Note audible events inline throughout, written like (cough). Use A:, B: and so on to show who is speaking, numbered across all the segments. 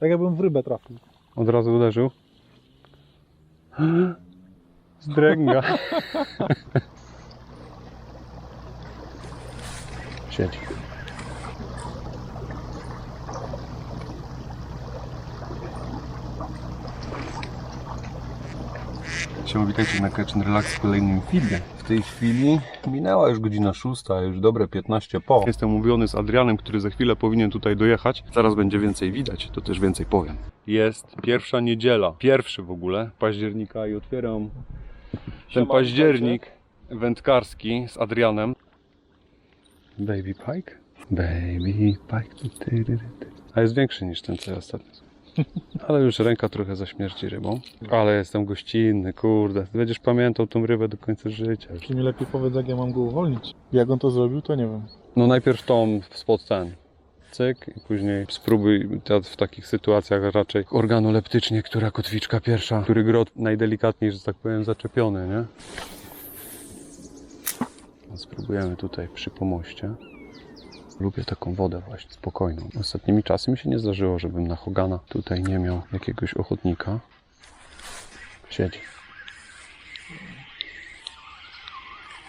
A: Tak jakbym w rybę trafił.
B: Od razu uderzył. (gasps) Zdręga. (laughs) Siedzi. Siema, witajcie na Catch Relax w kolejnym filmie. W tej chwili minęła już godzina 6, a już dobre 15 po. Jestem umówiony z Adrianem, który za chwilę powinien tutaj dojechać. Zaraz będzie więcej widać, to też więcej powiem. Jest pierwsza niedziela, pierwszy w ogóle października i otwieram ten październik wędkarski z Adrianem. Baby Pike? Baby Pike. A jest większy niż ten, co ja ostatnio. (laughs) Ale już ręka trochę zaśmierci rybą. Ale jestem gościnny, kurde. Będziesz pamiętał tą rybę do końca życia.
A: Czy mi lepiej powiedz, jak ja mam go uwolnić. Jak on to zrobił, to nie wiem.
B: No najpierw tą spod ten. Cyk i później spróbuj w takich sytuacjach raczej organoleptycznie, która kotwiczka pierwsza, który grot najdelikatniej, że tak powiem, zaczepiony, nie? No, Spróbujemy tutaj przy pomoście. Lubię taką wodę właśnie, spokojną. Ostatnimi czasy mi się nie zdarzyło, żebym na Hogana tutaj nie miał jakiegoś ochotnika. Siedzi.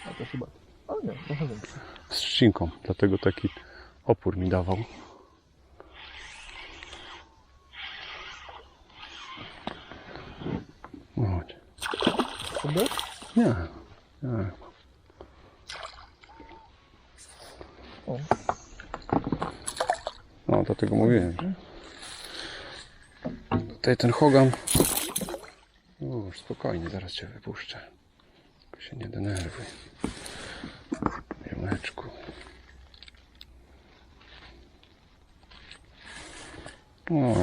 A: A to chyba. A nie, trochę więcej.
B: z trzcinką, dlatego taki opór mi dawał. Chodź. Nie.
A: O.
B: No, dlatego mówiłem. Tutaj ten Hogan. Już spokojnie, zaraz cię wypuszczę. Się nie denerwuj. Jemeczku. No,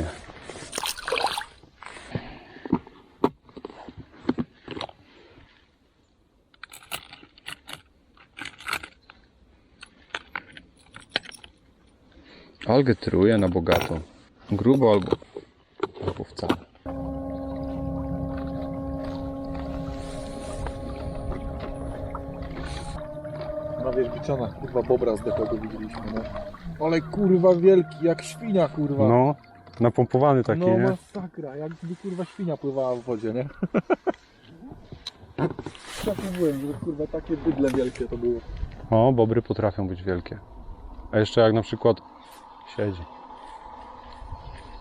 B: Algę truje na bogato. Grubo albo, albo wcale.
A: Na wierzbicianach, kurwa, bobra zdechłego widzieliśmy, no. Ale kurwa wielki, jak świnia, kurwa.
B: No, napompowany taki,
A: no
B: nie?
A: masakra, jakby kurwa świnia pływała w wodzie, nie? (laughs) Tak mówiłem, że kurwa takie bydle wielkie to było.
B: O, bobry potrafią być wielkie. A jeszcze jak na przykład siedzi.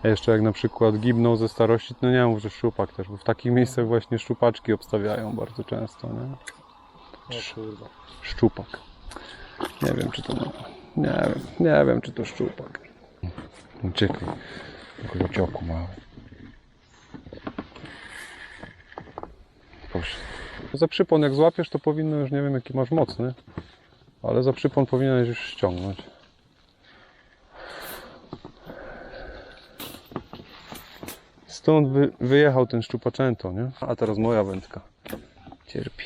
B: A jeszcze jak na przykład gibną ze starości, to nie mów, że szczupak też, bo w takich miejscach właśnie szczupaczki obstawiają bardzo często, nie? Szczupak. Nie wiem, czy to. Nie wiem, nie wiem, czy to szczupak. Uciekaj. Krucioku mały. Proszę. Za przypon jak złapiesz, to powinno już, nie wiem jaki masz mocny, ale za przypon powinieneś już ściągnąć. Stąd wy, wyjechał ten szczupaczęto, nie? A teraz moja wędka. Cierpi.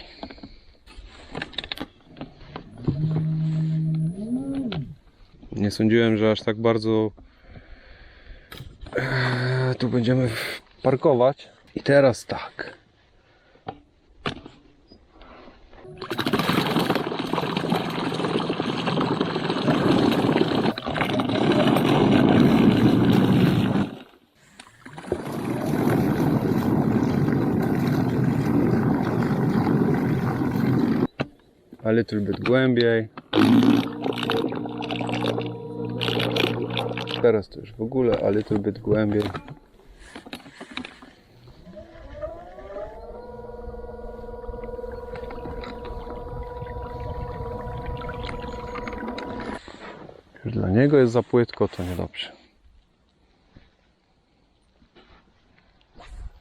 B: Nie sądziłem, że aż tak bardzo eee, tu będziemy parkować. I teraz tak. A little bit głębiej. Teraz to już w ogóle, a little bit głębiej. Już dla niego jest za płytko, to niedobrze.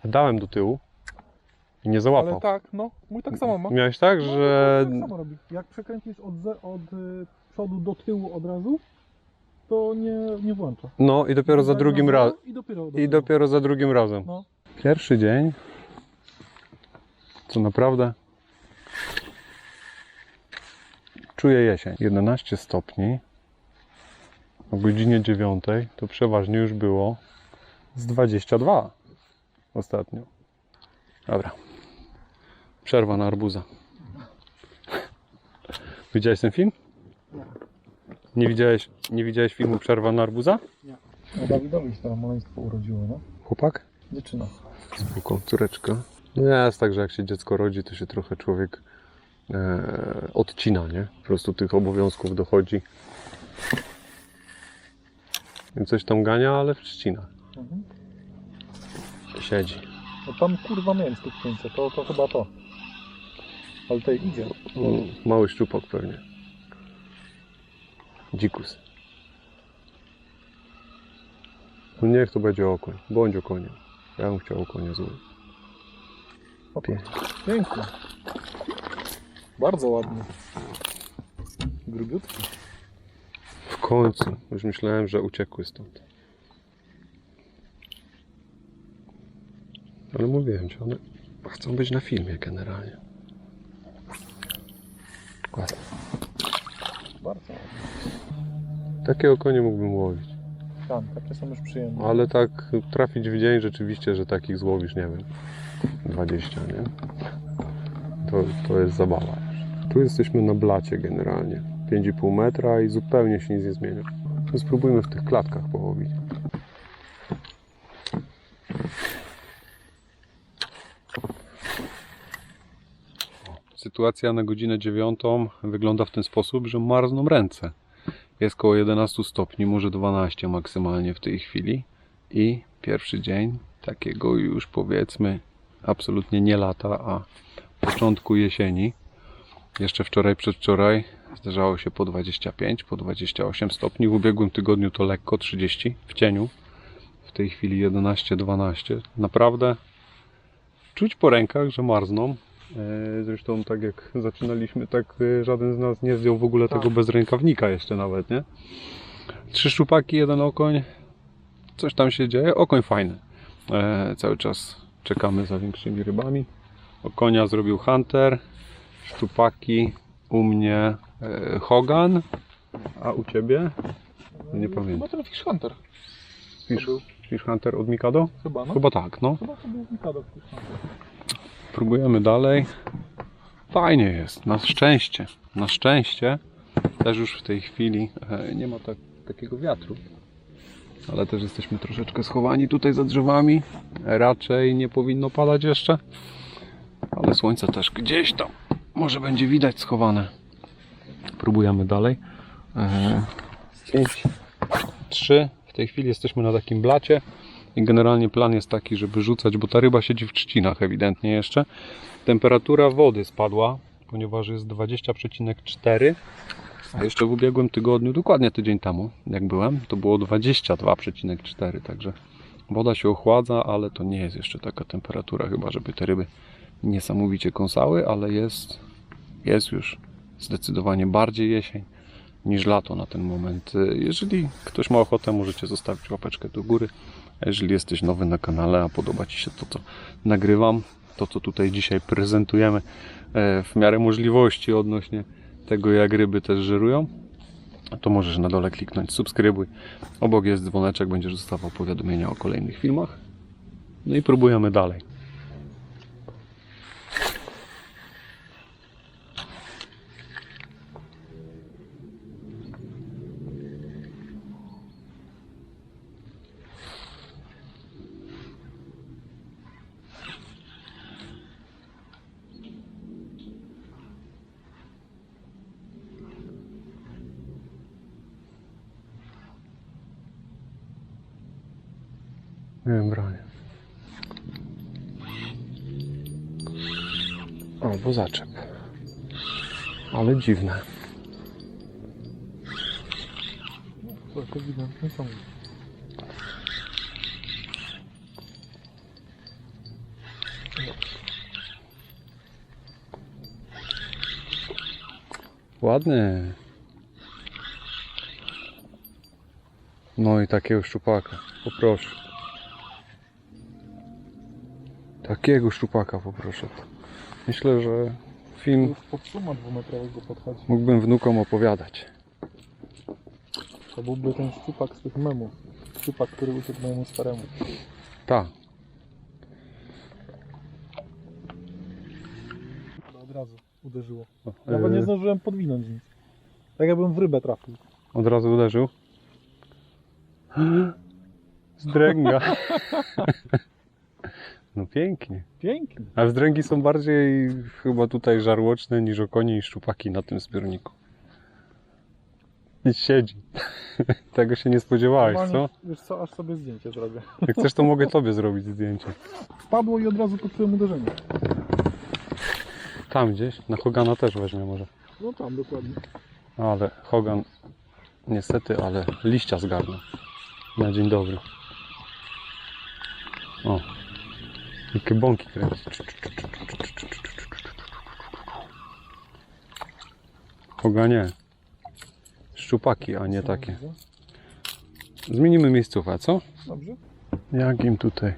B: Dałem do tyłu i nie załapał.
A: Ale tak, no, mój tak samo ma.
B: Miałeś tak,
A: No,
B: że
A: tak samo robi. Jak przekręcisz od, ze, od y, przodu do tyłu od razu, to nie, nie włącza.
B: no i dopiero za
A: Tak
B: drugim
A: na
B: razem.
A: I dopiero,
B: I dopiero za drugim razem.
A: No.
B: Pierwszy dzień, co naprawdę czuję jesień. 11 stopni. O godzinie 9 to przeważnie już było z 22 ostatnio. Dobra. Przerwa na arbuza. Widziałeś ten film? Nie widziałeś, nie widziałeś filmu Przerwa na arbuza?
A: Nie. No Dawidowi się tam maleństwo urodziło, no.
B: Chłopak?
A: Dziewczyna.
B: Spoko, córeczka. No jest tak, że jak się dziecko rodzi, to się trochę człowiek e, odcina, nie? Po prostu tych obowiązków dochodzi. I coś tam gania, ale wścina.
A: Mhm.
B: Siedzi.
A: No tam kurwa miałem stuknięcie, to, to chyba to. Ale tutaj idzie.
B: Mm, Mały szczupak pewnie. Dzikus. No niech to będzie okoń. Bądź okoniem. Ja bym chciał okonie zły. Pie-
A: Pięknie. Bardzo ładny. Grubiutki.
B: W końcu. Już myślałem, że uciekły stąd. Ale mówiłem ci, one chcą być na filmie generalnie. Ładnie.
A: Bardzo ładny.
B: Takiego konie mógłbym łowić.
A: Tam, takie są już przyjemne.
B: Ale tak trafić w dzień rzeczywiście, że takich złowisz, nie wiem, 20, nie? To, to jest zabawa już. Tu jesteśmy na blacie generalnie. 5,5 metra i zupełnie się nic nie zmienia. To spróbujmy w tych klatkach połowić. Sytuacja na godzinę dziewiątą wygląda w ten sposób, że marzną ręce. Jest koło 11 stopni, może 12 maksymalnie w tej chwili. I pierwszy dzień takiego już powiedzmy absolutnie nie lata, a początku jesieni. Jeszcze wczoraj, przedwczoraj zdarzało się po 25, po 28 stopni. W ubiegłym tygodniu to lekko 30 w cieniu. W tej chwili 11-12. Naprawdę czuć po rękach, że marzną. E, Zresztą tak jak zaczynaliśmy, tak e, żaden z nas nie zdjął w ogóle
A: Tak.
B: tego bez rękawnika jeszcze nawet, nie? Trzy szczupaki, jeden okoń. Coś tam się dzieje. Okoń fajny. E, cały czas czekamy za większymi rybami. Okonia zrobił Hunter. Szczupaki u mnie e, Hogan. A u ciebie? Nie pamiętam.
A: Chyba ten Fish Hunter.
B: Fish. Fish Hunter od Mikado?
A: Chyba, no.
B: Chyba tak, no.
A: Chyba to był Mikado Fish Hunter.
B: Próbujemy dalej. Fajnie jest, na szczęście. Na szczęście też już w tej chwili e, nie ma tak, takiego wiatru. Ale też jesteśmy troszeczkę schowani tutaj za drzewami. Raczej nie powinno padać jeszcze. Ale słońce też gdzieś tam może będzie widać schowane. Próbujemy dalej. 5, 3. W tej chwili jesteśmy na takim blacie. I generalnie plan jest taki, żeby rzucać, bo ta ryba siedzi w trzcinach ewidentnie jeszcze. Temperatura wody spadła, ponieważ jest 20,4. A jeszcze w ubiegłym tygodniu, dokładnie tydzień temu, jak byłem, to było 22,4. Także woda się ochładza, ale to nie jest jeszcze taka temperatura, chyba żeby te ryby niesamowicie kąsały, ale jest, jest już zdecydowanie bardziej jesień niż lato na ten moment. Jeżeli ktoś ma ochotę, możecie zostawić łapeczkę do góry. Jeżeli jesteś nowy na kanale, a podoba Ci się to, co nagrywam, to, co tutaj dzisiaj prezentujemy e, w miarę możliwości odnośnie tego, jak ryby też żerują, to możesz na dole kliknąć subskrybuj. Obok jest dzwoneczek, będziesz dostawał powiadomienia o kolejnych filmach. No i próbujemy dalej. Nie wiem, branie. Albo zaczep. Ale dziwne.
A: Jest ewidentnie są.
B: Ładny. No i takiego szczupaka, poproszę. Takiego szczupaka poproszę. Myślę, że film
A: już pod suma dwumetrowego podchodzi.
B: mógłbym wnukom opowiadać.
A: To byłby ten szczupak z tych memów. Szczupak, który uciekł mojemu staremu.
B: Tak.
A: To od razu uderzyło.
B: E,
A: Nawet nie zdążyłem podwinąć nic. Tak jakbym w rybę trafił.
B: Od razu uderzył. (gasps) Zdręga. (laughs) No pięknie.
A: Piękny.
B: A wzdręgi są bardziej chyba tutaj żarłoczne niż okonie i szczupaki na tym zbiorniku. I siedzi. (laughs) Tego się nie spodziewałeś, co?
A: Wiesz co, aż sobie zdjęcie zrobię.
B: Jak chcesz, to mogę tobie zrobić zdjęcie.
A: Wpadło i od razu poczułem uderzenie.
B: Tam gdzieś, na Hogana też weźmie może.
A: No tam, dokładnie.
B: Ale Hogan niestety, ale liścia zgarnął. Na dzień dobry. O. Jakie bąki kręci. Hoganie. Szczupaki, a nie takie. Zmienimy miejscówkę, co?
A: Dobrze.
B: Jak im tutaj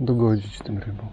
B: dogodzić tym rybom?